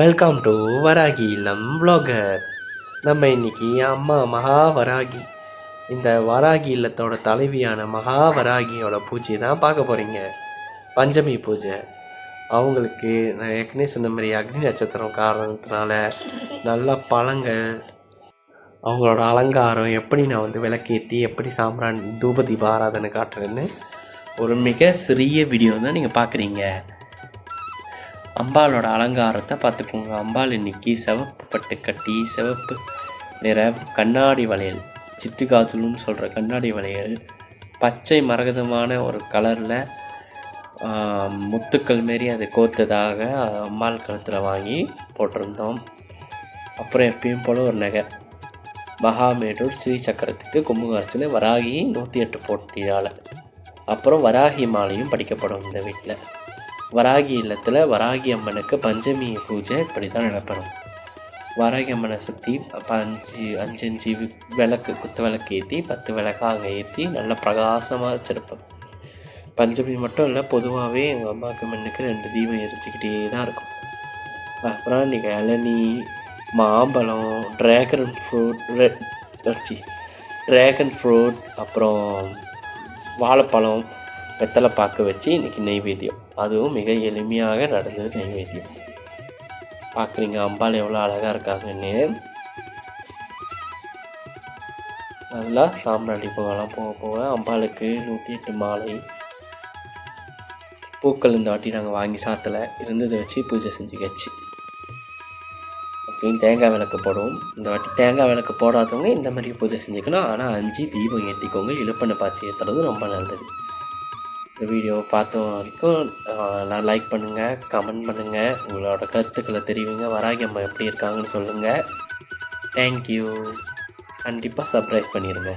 Welcome to Varahi இல்லம் vlogger. நம்ம இன்னைக்கு அம்மா மகா வராகி இந்த வராகி இல்லத்தோட தலைவியான மகா வராகியோட பூஜை தான் பார்க்க போகிறீங்க பஞ்சமி பூஜை. அவங்களுக்கு நான் ஏற்கனவே சொன்ன மாதிரி அக்னி நட்சத்திரம் காரணத்தினால நல்ல பழங்கள் அவங்களோட அலங்காரம் எப்படி நான் வந்து விளக்கேற்றி எப்படி சாம்பிரான் தூபதீப ஆராதனை காட்டுறேன்னு ஒரு மிக சிறிய வீடியோ தான் நீங்கள் பார்க்குறீங்க. அம்பாளோட அலங்காரத்தை பார்த்துக்கோங்க. அம்பாள் இன்னைக்கு சிவப்பு பட்டு கட்டி சிவப்பு நிற கண்ணாடி வளையல் சிட்டு காய்ச்சலுன்னு சொல்கிற கண்ணாடி வளையல் பச்சை மரகதமான ஒரு கலரில் முத்துக்கள் மாரி அதை கோர்த்ததாக அம்மாள் கழுத்தில் வாங்கி போட்டிருந்தோம். அப்புறம் எப்பயும் போல் ஒரு நகை. மகாமேடூர் ஸ்ரீ சக்கரத்துக்கு கும்பகர்ச்சனை வராகி நூற்றி எட்டு போட்டியால் அப்புறம் வராகி மாலையும் படிக்கப்படும் இந்த வீட்டில் வராகி இல்லத்தில் வராகி அம்மனுக்கு பஞ்சமி பூஜை இப்படி தான் நடப்படும். வராகி அம்மனை சுற்றி அஞ்சு அஞ்சு அஞ்சு விளக்கு குத்து விளக்கு ஏற்றி பத்து விளக்காக ஏற்றி நல்லா பிரகாசமாக வச்சுருப்போம். பஞ்சமி மட்டும் இல்லை பொதுவாகவே எங்கள் அம்மாவுக்கு மண்ணுக்கு ரெண்டு தீபம் எரிச்சிக்கிட்டே தான் இருக்கும். அப்புறம் இன்றைக்கி இளநீ மாம்பழம் dragon fruit red dragon fruit அப்புறம் வாழைப்பழம் வெத்தலை பாக்கு வச்சு இன்றைக்கி நெய்வேத்தியம் அதுவும் மிக எளிமையாக நடந்தது நெய்வேத்தியம் பார்க்குறீங்க அம்பாள் எவ்வளோ அழகாக இருக்காங்கன்னு நல்லா சாம்பிராணி பூவெல்லாம் போக போக அம்பாளுக்கு நூற்றி எட்டு மாலை. பூக்கள் இந்த வாட்டி நாங்கள் வாங்கி சாத்தலை. இருந்ததை வச்சு பூஜை செஞ்சுக்கச்சு அப்படின்னு தேங்காய் விளக்கு போடுவோம். இந்த வாட்டி தேங்காய் விளக்கு போடாதவங்க இந்த மாதிரி பூஜை செஞ்சுக்கணும். ஆனால் அஞ்சு தீபம் ஏற்றிக்கோங்க இழுப்பண்ணை பாய்ச்சி ஏற்றுறது ரொம்ப நல்லது. வீடியோ பார்த்த வரைக்கும் நான் லைக் பண்ணுங்கள் கமெண்ட் பண்ணுங்கள் உங்களோட கருத்துக்களை தெரிவிங்க. வராகி அம்மா எப்படி இருக்காங்கன்னு சொல்லுங்கள் தேங்க்யூ கண்டிப்பாக சர்ப்ரைஸ் பண்ணிடுங்க